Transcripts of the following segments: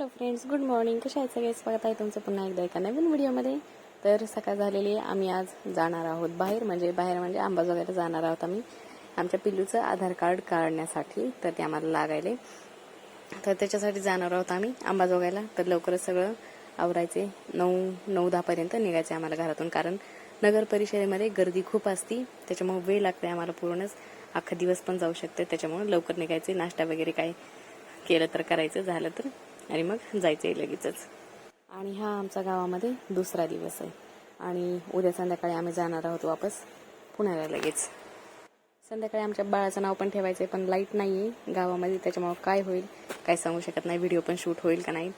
Hello friends good morning कशा आहेत सगळे? स्वागत आहे तुमचं पुन्हा एकदा एका नवीन व्हिडिओमध्ये. तर सकाळ झालेली आहे. आम्ही आज जाणार आहोत बाहेर. म्हणजे बाहेर म्हणजे अंबाजोगाईला जाणार आहोत आम्ही. आमच्या पिल्लूचं आधार कार्ड काढण्यासाठी. तर ते आम्हाला लागायले. तर त्याच्यासाठी जाणार आहोत आम्ही. आंबाजोगायला तर लवकरच सगळं आवरायचे. नऊ नऊ दहापर्यंत निघायचे आम्हाला घरातून. कारण नगर परिषदेमध्ये गर्दी खूप असती. त्याच्यामुळे वेळ लागते आम्हाला पूर्णच. अख्खा दिवस पण जाऊ शकते. त्याच्यामुळे लवकर निघायचे. नाश्ता वगैरे काय केलं तर करायचं. झालं तर आणि मग जायचं आहे लगेचच. आणि हा आमचा गावामध्ये दुसरा दिवस आहे. आणि उद्या संध्याकाळी आम्ही जाणार आहोत वापस पुण्याला लगेच. संध्याकाळी आमच्या बाळाचं नाव पण ठेवायचं आहे पण लाइट नाही आहे गावामध्ये त्याच्यामुळं काय होईल काय सांगू शकत नाही व्हिडिओ पण शूट होईल का नाही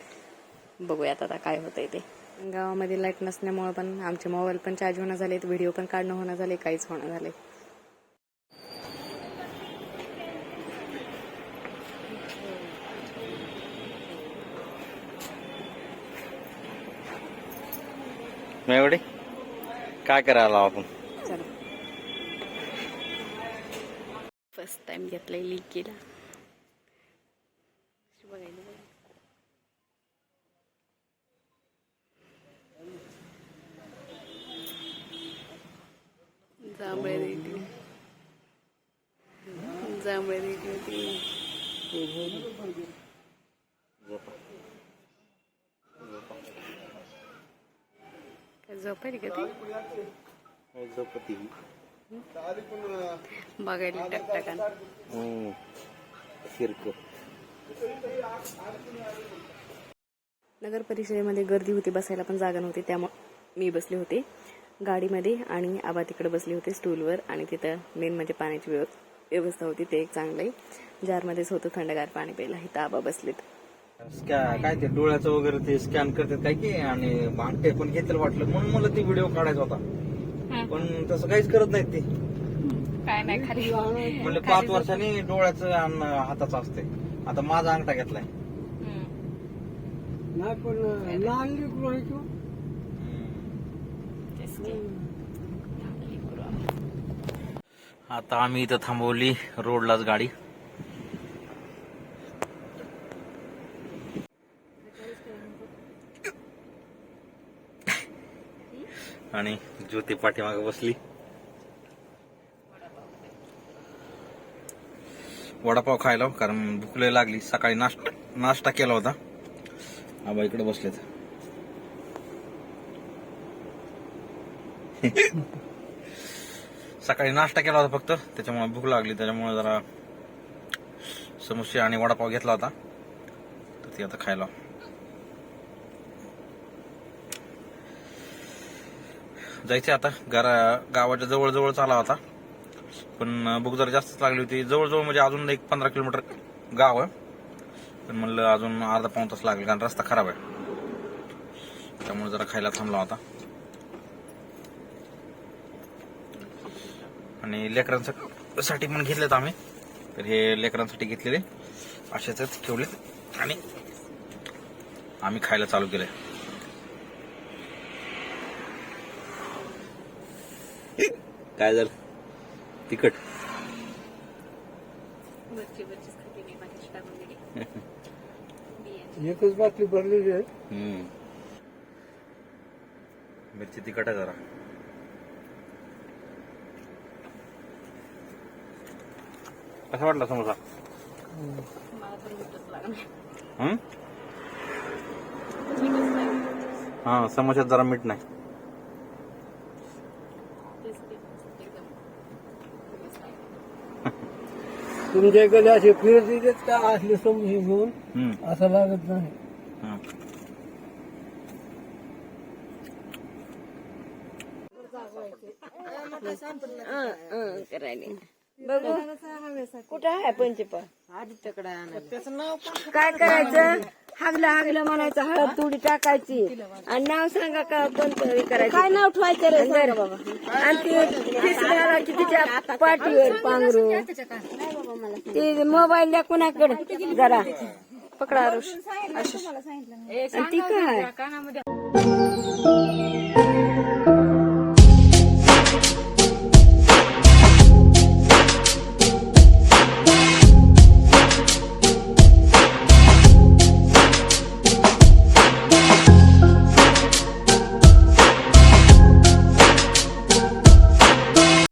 बघूयात आता काय होतंय ते. गावामध्ये लाइट नसल्यामुळं पण आमचे मोबाईल पण चार्ज होणं झालेत व्हिडिओ पण काढणं होणं झाले काहीच होणं झाले एवढे? काय करायला आपण? फर्स्ट टाइम घेतलाय लीक केला बघायला. जांभळे द्यायची जांभळे द्यायची होती झोपायली का ती? बघायला टकटकान. शिरक नगर परिषदेमध्ये गर्दी होती बसायला पण जागा नव्हती त्यामुळे मी बसले होते. गाडीमध्ये आणि आबा तिकडे बसले होते स्टूलवर आणि तिथं मेन म्हणजे पाण्याची व्यव- व्यवस्था होती ते एक चांगलं आहे जारमध्येच होतं थंडगार पाणी प्यायला. इथं आबा बसलेत. काय ते डोळ्याचं वगैरे ते स्कॅन करतात काय की आणि भांगटे पण घेतलं वाटलं. म्हणून मला ती व्हिडिओ काढायचा होता. पण तसं काहीच करत नाहीत ते. काय नाही खाली. म्हणलं पाच वर्षांनी डोळ्याचं आणि हाताचं असते आता माझा अंगठा घेतलाय. नाही पण लहान लेकरू आहे तो. आता आम्ही इथं थांबवली रोडलाच गाडी. आणि ज्योती पाठीमागे बसली. वडापाव खायला कारण भूक लय लागली. सकाळी नाश्ता नाश्ता केला होता. आबा इकडे बसलेत. सकाळी नाश्ता केला होता फक्त. त्याच्यामुळे भूक लागली. त्याच्यामुळे जरा समोसे आणि वडापाव घेतला होता. तर ते आता खायला. जायचे आता. घरा गावाच्या जवळजवळ चाला होता. पण बुक जरा जास्तच लागली होती. जवळजवळ म्हणजे अजून एक पंधरा किलोमीटर गाव आहे. पण म्हणलं अजून अर्धा पाऊन तास लागेल कारण रस्ता खराब आहे. त्यामुळे जरा खायला थांबला होता आणि लेकरांसाठी पण घेतलेत आम्ही. तर हे लेकरांसाठी घेतलेले. असेच ठेवलेत आणि आम्ही खायला चालू केलंय. काय झालं? तिखट. एकच बाटली भरलेली आहे. मिरची तिखट आहे जरा. कसा वाटला समोसा? हं? हा समोशात जरा मीठ नाही तेच ते एकदम लगेच लागलं. तुमच्या इकडे असे फिरत येतात का असले समजी घेऊन. असं लागत नाही. हं. करायला बघू. कुठं आहे पंचप? काय करायचं? हागलं हागलं म्हणायचं हळद तुडी टाकायची. आणि नाव सांगा का कोणतं हे करायचं? काय नाव ठेवायचं रे बाबा. आणि ती घालायची तिच्या पाठीवर? पांघरू ते मोबाईल द्या कुणाकडे? जरा. पकडा आरुष. आणि ती काय?